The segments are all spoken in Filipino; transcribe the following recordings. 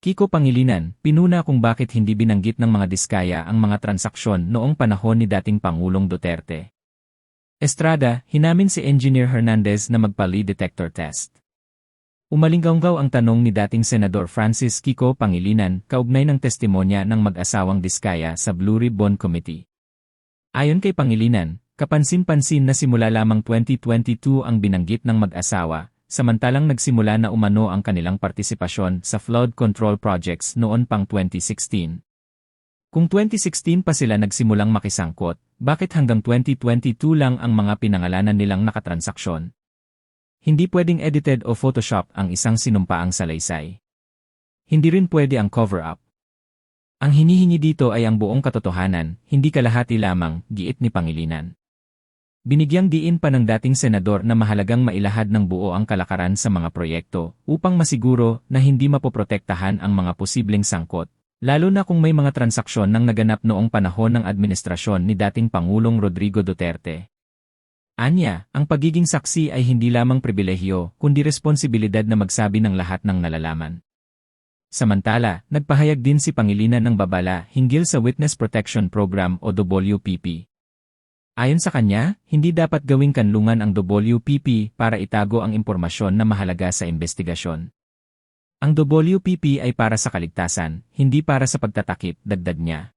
Kiko Pangilinan, pinuna kung bakit hindi binanggit ng mga diskaya ang mga transaksyon noong panahon ni dating Pangulong Duterte. Estrada, hinamin si Engineer Hernandez na magpa-lie detector test. Umalinggaw ang tanong ni dating Senador Francis Kiko Pangilinan kaugnay ng testimonya ng mag-asawang diskaya sa Blue Ribbon Committee. Ayon kay Pangilinan, kapansin-pansin na simula lamang 2022 ang binanggit ng mag-asawa, samantalang nagsimula na umano ang kanilang partisipasyon sa flood control projects noon pang 2016. Kung 2016 pa sila nagsimulang makisangkot, bakit hanggang 2022 lang ang mga pinangalanan nilang nakatransaksyon? Hindi pwedeng edited o Photoshop ang isang sinumpaang salaysay. Hindi rin pwede ang cover-up. Ang hinihingi dito ay ang buong katotohanan, hindi kalahati lamang, giit ni Pangilinan. Binigyang diin pa ng dating senador na mahalagang mailahad ng buo ang kalakaran sa mga proyekto upang masiguro na hindi mapoprotektahan ang mga posibleng sangkot, lalo na kung may mga transaksyon nang naganap noong panahon ng administrasyon ni dating Pangulong Rodrigo Duterte. Anya, ang pagiging saksi ay hindi lamang pribilehyo kundi responsibilidad na magsabi ng lahat ng nalalaman. Samantala, nagpahayag din si Pangilinan ng babala hinggil sa Witness Protection Program o WPP. Ayon sa kanya, hindi dapat gawing kanlungan ang WPP para itago ang impormasyon na mahalaga sa investigasyon. Ang WPP ay para sa kaligtasan, hindi para sa pagtatakip, dagdag niya.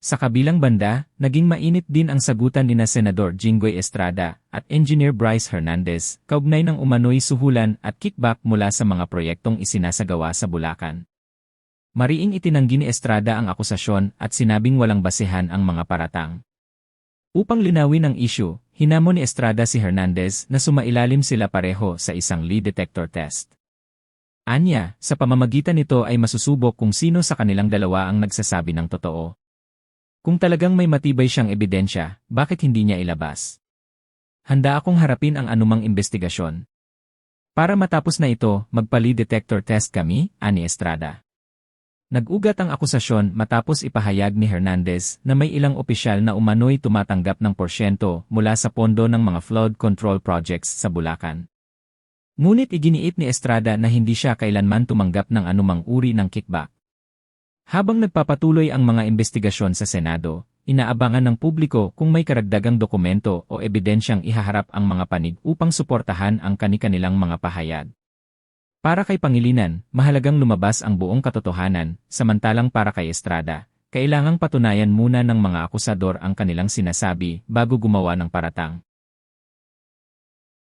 Sa kabilang banda, naging mainit din ang sagutan ni na Senador Jinggoy Estrada at Engineer Bryce Hernandez kaugnay ng umano'y suhulan at kickback mula sa mga proyektong isinasagawa sa Bulacan. Mariing itinanggi ni Estrada ang akusasyon at sinabing walang basehan ang mga paratang. Upang linawin ang issue, hinamon ni Estrada si Hernandez na sumailalim sila pareho sa isang lead detector test. Anya, sa pamamagitan nito ay masusubok kung sino sa kanilang dalawa ang nagsasabi ng totoo. Kung talagang may matibay siyang ebidensya, bakit hindi niya ilabas? Handa akong harapin ang anumang investigasyon. Para matapos na ito, magpa-lead detector test kami, ani Estrada. Nag-ugat ang akusasyon matapos ipahayag ni Hernandez na may ilang opisyal na umano'y tumatanggap ng porsyento mula sa pondo ng mga flood control projects sa Bulacan. Ngunit iginiit ni Estrada na hindi siya kailanman tumanggap ng anumang uri ng kickback. Habang nagpapatuloy ang mga investigasyon sa Senado, inaabangan ng publiko kung may karagdagang dokumento o ebidensyang ihaharap ang mga panig upang suportahan ang kani-kanilang mga pahayag. Para kay Pangilinan, mahalagang lumabas ang buong katotohanan, samantalang para kay Estrada, kailangang patunayan muna ng mga akusador ang kanilang sinasabi bago gumawa ng paratang.